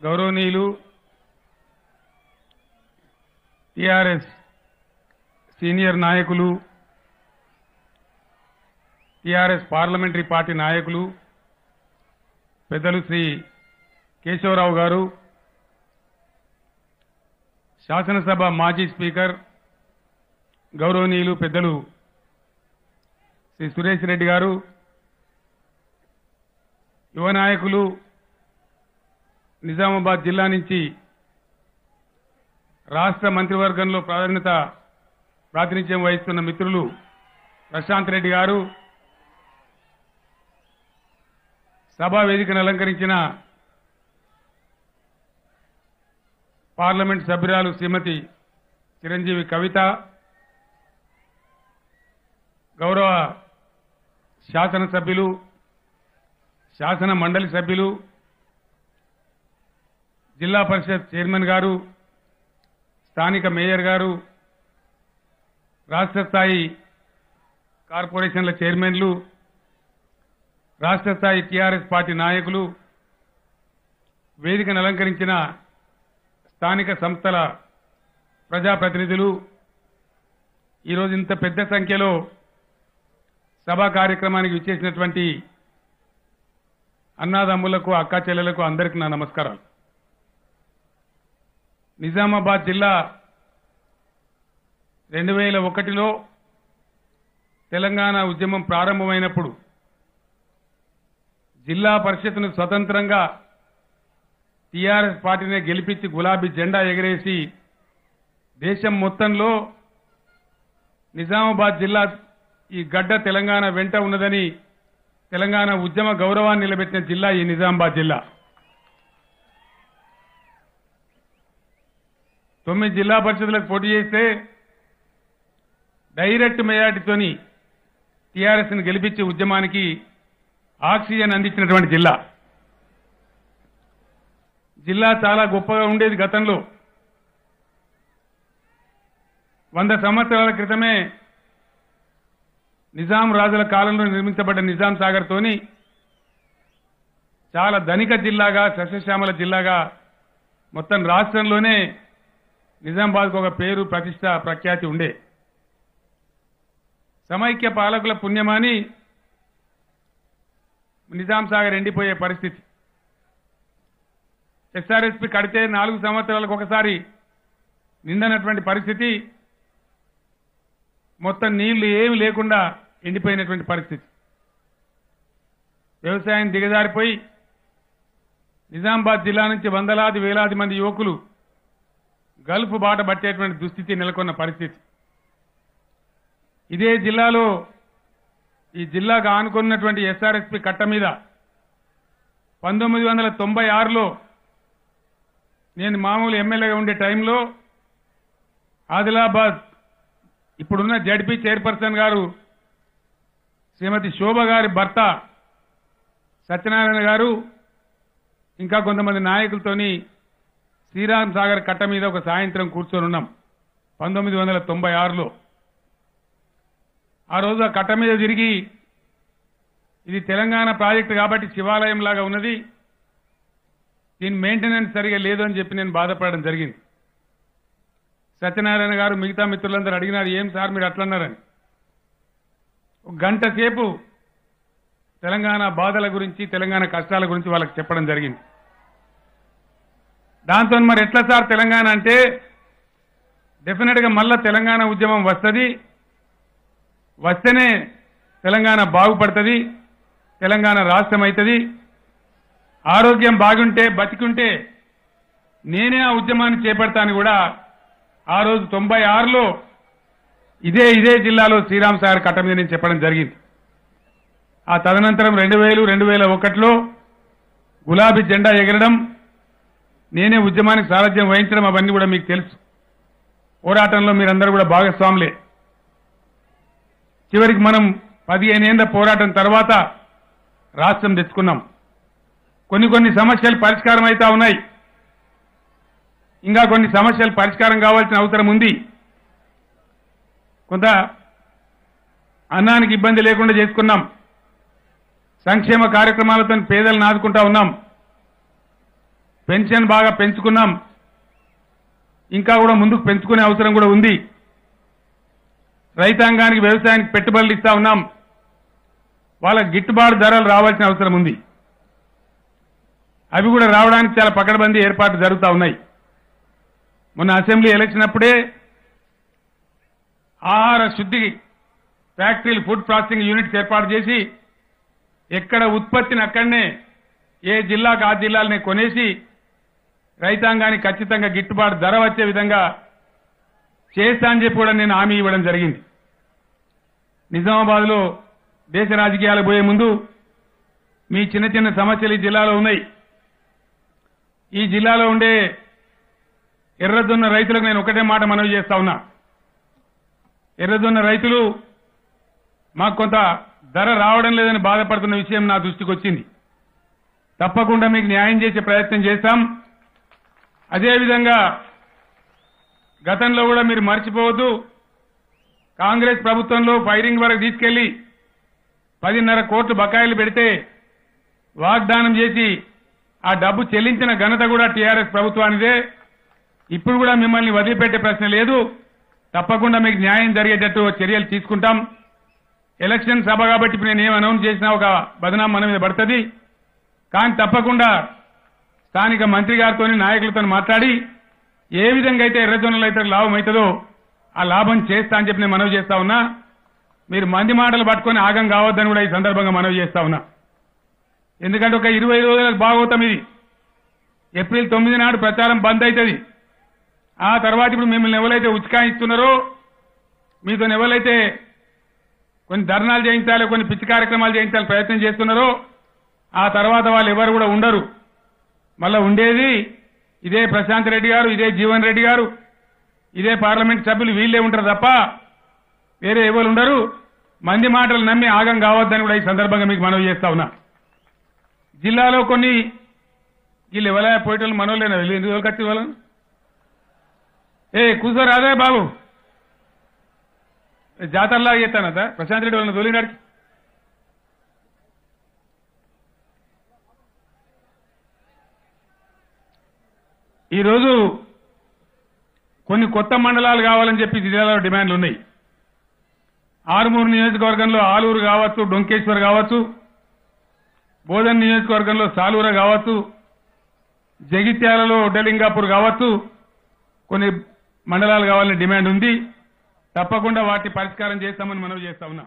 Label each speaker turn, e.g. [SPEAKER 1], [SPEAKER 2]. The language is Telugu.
[SPEAKER 1] గౌరవనీయులు టిఆర్ఎస్ సీనియర్ నాయకులు టిఆర్ఎస్ పార్లమెంటరీ పార్టీ నాయకులు పెద్దలు శ్రీ కేశవరావు గారు శాసనసభ మాజీ స్పీకర్ గౌరవనీయులు పెద్దలు శ్రీ సురేష్ రెడ్డి గారు యువ నాయకులు నిజామాబాద్ జిల్లా నుంచి రాష్ట్ర మంత్రివర్గంలో ప్రాధాన్యత ప్రాతినిధ్యం వహిస్తున్న మిత్రులు ప్రశాంత్ రెడ్డి గారు సభా వేదికను అలంకరించిన పార్లమెంట్ సభ్యురాలు శ్రీమతి చిరంజీవి కవిత గౌరవ శాసనసభ్యులు శాసన మండలి సభ్యులు జిల్లా పరిషత్ చైర్మన్ గారు స్థానిక మేయర్ గారు రాష్ట్ర స్థాయి కార్పొరేషన్ల చైర్మన్లు రాష్ట్ర స్థాయి టీఆర్ఎస్ పార్టీ నాయకులు వేదికను అలంకరించిన స్థానిక సంస్థల ప్రజాప్రతినిధులు ఈరోజు ఇంత పెద్ద సంఖ్యలో సభా కార్యక్రమానికి విచ్చేసినటువంటి అన్నాదమ్ములకు అక్కా చెల్లెలకు అందరికీ నా నమస్కారాలు. నిజామాబాద్ జిల్లా రెండు వేల ఒకటిలో తెలంగాణ ఉద్యమం ప్రారంభమైనప్పుడు జిల్లా పరిషత్ను స్వతంత్రంగా టీఆర్ఎస్ పార్టీనే గెలిపించి గులాబీ జెండా ఎగరేసి దేశం మొత్తంలో నిజామాబాద్ జిల్లా ఈ గడ్డ తెలంగాణ వెంట ఉన్నదని తెలంగాణ ఉద్యమ గౌరవాన్ని నిలబెట్టిన జిల్లా ఈ నిజామాబాద్ జిల్లా. తొమ్మిది జిల్లా పరిషత్లకు పోటీ చేస్తే డైరెక్ట్ మెజార్టీతోని టీఆర్ఎస్ని గెలిపించే ఉద్యమానికి ఆక్సిజన్ అందించినటువంటి జిల్లా. జిల్లా చాలా గొప్పగా ఉండేది గతంలో. వంద సంవత్సరాల క్రితమే నిజాం రాజుల కాలంలో నిర్మించబడ్డ నిజాం సాగర్తోని చాలా ధనిక జిల్లాగా సస్యశ్యామల జిల్లాగా మొత్తం రాష్ట్రంలోనే నిజామాబాద్కు ఒక పేరు ప్రతిష్ట ప్రఖ్యాతి ఉండే. సమైక్య పాలకుల పుణ్యమాని నిజాం సాగర్ ఎండిపోయే పరిస్థితి. ఎస్ఆర్ఎస్పి కడితే నాలుగు సంవత్సరాలకు ఒకసారి నిండనటువంటి పరిస్థితి. మొత్తం నీళ్ళు ఏమి లేకుండా ఎండిపోయినటువంటి పరిస్థితి. వ్యవసాయం దిగజారిపోయి నిజామాబాద్ జిల్లా నుంచి వందలాది వేలాది మంది యువకులు గల్ఫ్ బాట పట్టేటువంటి దుస్థితి నెలకొన్న పరిస్థితి. ఇదే జిల్లాలో ఈ జిల్లాకు ఆనుకున్నటువంటి ఎస్ఆర్ఎస్పి కట్ట మీద పంతొమ్మిది వందల తొంభై ఆరులో నేను మామూలు ఎమ్మెల్యేగా ఉండే టైంలో ఆదిలాబాద్ ఇప్పుడున్న జడ్పీ చైర్పర్సన్ గారు శ్రీమతి శోభ గారి భర్త సత్యనారాయణ గారు ఇంకా కొంతమంది నాయకులతోని శ్రీరామ్ సాగర్ కట్ట మీద ఒక సాయంత్రం కూర్చొని ఉన్నాం పంతొమ్మిది వందల తొంభై ఆరులో. ఆ రోజు ఆ కట్ట మీద తిరిగి ఇది తెలంగాణ ప్రాజెక్టు కాబట్టి శివాలయం లాగా ఉన్నది. దీని మెయింటెనెన్స్ సరిగా లేదు అని చెప్పి నేను బాధపడడం జరిగింది. సత్యనారాయణ గారు మిగతా మిత్రులందరూ అడిగినారు ఏం సార్ మీరు అట్లన్నారని? ఒక గంట సేపు తెలంగాణ బాధల గురించి తెలంగాణ కష్టాల గురించి వాళ్ళకి చెప్పడం జరిగింది. దాంతో మరి ఎట్లా సార్ తెలంగాణ అంటే డెఫినెట్గా మళ్ళా తెలంగాణ ఉద్యమం వస్తుంది. వస్తేనే తెలంగాణ బాగుపడుతుంది. తెలంగాణ రాష్ట్రం అవుతుంది ఆరోగ్యం బాగుంటే బతికుంటే నేనే ఆ ఉద్యమాన్ని చేపడతాను కూడా. ఆ రోజు తొంభై ఆరులో ఇదే ఇదే జిల్లాలో శ్రీరామ్ సాగర్ కట్ట మీద నేను చెప్పడం జరిగింది. ఆ తదనంతరం రెండు వేలు రెండు వేల ఒకటిలో గులాబీ జెండా ఎగరడం నేనే ఉద్యమానికి సారథ్యం వహించడం అవన్నీ కూడా మీకు తెలుసు. పోరాటంలో మీరందరూ కూడా భాగస్వాములే. చివరికి మనం పదిహేనేళ్ళ పోరాటం తర్వాత రాష్ట్రం తెచ్చుకున్నాం. కొన్ని కొన్ని సమస్యలు పరిష్కారం అవుతా ఉన్నాయి. ఇంకా కొన్ని సమస్యలు పరిష్కారం కావాల్సిన అవసరం ఉంది. కొంత అన్నానికి ఇబ్బంది లేకుండా చేసుకున్నాం. సంక్షేమ కార్యక్రమాలతో పేదలను ఆదుకుంటా ఉన్నాం. పెన్షన్ బాగా పెంచుకున్నాం. ఇంకా కూడా ముందుకు పెంచుకునే అవసరం కూడా ఉంది. రైతాంగానికి వ్యవసాయానికి పెట్టుబడులు ఇస్తా ఉన్నాం. వాళ్ళకి గిట్టుబాటు ధరలు రావాల్సిన అవసరం ఉంది. అవి కూడా రావడానికి చాలా పకడ్బందీ ఏర్పాట్లు జరుగుతూ ఉన్నాయి. మొన్న అసెంబ్లీ ఎలక్షన్ అప్పుడే ఆహార శుద్ధి ఫ్యాక్టరీలు ఫుడ్ ప్రాసెసింగ్ యూనిట్స్ ఏర్పాటు చేసి ఎక్కడ ఉత్పత్తిని అక్కడనే ఏ జిల్లాకు ఆ జిల్లాలనే కొనేసి రైతాంగానికి ఖచ్చితంగా గిట్టుబాటు ధర వచ్చే విధంగా చేస్తా అని చెప్పి కూడా నేను హామీ ఇవ్వడం జరిగింది. నిజామాబాద్లో దేశ రాజకీయాలకు పోయే ముందు మీ చిన్న చిన్న సమస్యలు ఈ జిల్లాలో ఉన్నాయి. ఈ జిల్లాలో ఉండే ఎర్రదున్న రైతులకు నేను ఒకటే మాట మనవి చేస్తా ఉన్నా. ఎర్రదున్న రైతులు మాకు కొంత ధర రావడం లేదని బాధపడుతున్న విషయం నా దృష్టికి వచ్చింది. తప్పకుండా మీకు న్యాయం చేసే ప్రయత్నం చేస్తాం. అదేవిధంగా గతంలో కూడా మీరు మర్చిపోవద్దు. కాంగ్రెస్ ప్రభుత్వంలో ఫైరింగ్ వరకు తీసుకెళ్ళి పదిన్నర కోట్లు బకాయిలు పెడితే వాగ్దానం చేసి ఆ డబ్బు చెల్లించిన ఘనత కూడా టీఆర్ఎస్ ప్రభుత్వానిదే. ఇప్పుడు కూడా మిమ్మల్ని వదిలిపెట్టే ప్రశ్న లేదు. తప్పకుండా మీకు న్యాయం జరిగేటట్టు చర్యలు తీసుకుంటాం. ఎలక్షన్ సభ కాబట్టి ఇప్పుడు నేను ఏం అనౌన్స్ చేసినా ఒక బదనాం మన మీద పడుతుంది. కానీ తప్పకుండా స్థానిక మంత్రి గారితో నాయకులతో మాట్లాడి ఏ విధంగా అయితే ఎర్రజొన్నలు అయితే లాభం అవుతుందో ఆ లాభం చేస్తా అని చెప్పి నేను మనవి చేస్తా ఉన్నా. మీరు మంది మాటలు పట్టుకొని ఆగం కావద్దని కూడా ఈ సందర్భంగా మనవి చేస్తా ఉన్నా. ఎందుకంటే ఒక ఇరవై రోజులకు బాగోతాం ఇది. ఏప్రిల్ తొమ్మిది నాడు ప్రచారం బంద్ అవుతుంది ఆ తర్వాత ఇప్పుడు మిమ్మల్ని ఎవరైతే ఉచికాయిస్తున్నారో మీతో ఎవరైతే కొన్ని ధర్నాలు చేయించాలి కొన్ని పిచ్చి కార్యక్రమాలు చేయించాలి ప్రయత్నం చేస్తున్నారో ఆ తర్వాత వాళ్ళు ఎవరు కూడా ఉండరు. మళ్ళా ఉండేది ఇదే ప్రశాంత్ రెడ్డి గారు ఇదే జీవన్ రెడ్డి గారు ఇదే పార్లమెంట్ సభ్యులు వీళ్ళే ఉంటారు తప్ప వేరే ఎవరు ఉండరు. మంది మాటలు నమ్మి ఆగం కావద్దని కూడా ఈ సందర్భంగా మీకు మనవి చేస్తా ఉన్నా. జిల్లాలో కొన్ని వీళ్ళు ఎవరా పోయేటోళ్ళు మనోళ్ళైనా? వెళ్ళి ఎందుకు ఖర్చు వాళ్ళని? ఏ కూర్చోరాదే బాబు. జాతరలా చేస్తానట ప్రశాంత్ రెడ్డి వాళ్ళని తోలినాడికి. ఈరోజు కొన్ని కొత్త మండలాలు కావాలని చెప్పి జిల్లాలో డిమాండ్లు ఉన్నాయి ఆరుమూరు నియోజకవర్గంలో ఆలూరు కావచ్చు డొంకేశ్వర్ కావచ్చు బోధన్ నియోజకవర్గంలో సాలూర కావచ్చు జగిత్యాలలో డలింగాపూర్ కావచ్చు కొన్ని మండలాలు కావాలని డిమాండ్ ఉంది. తప్పకుండా వాటి పరిష్కారం చేస్తామని మనం చేస్తా ఉన్నాం.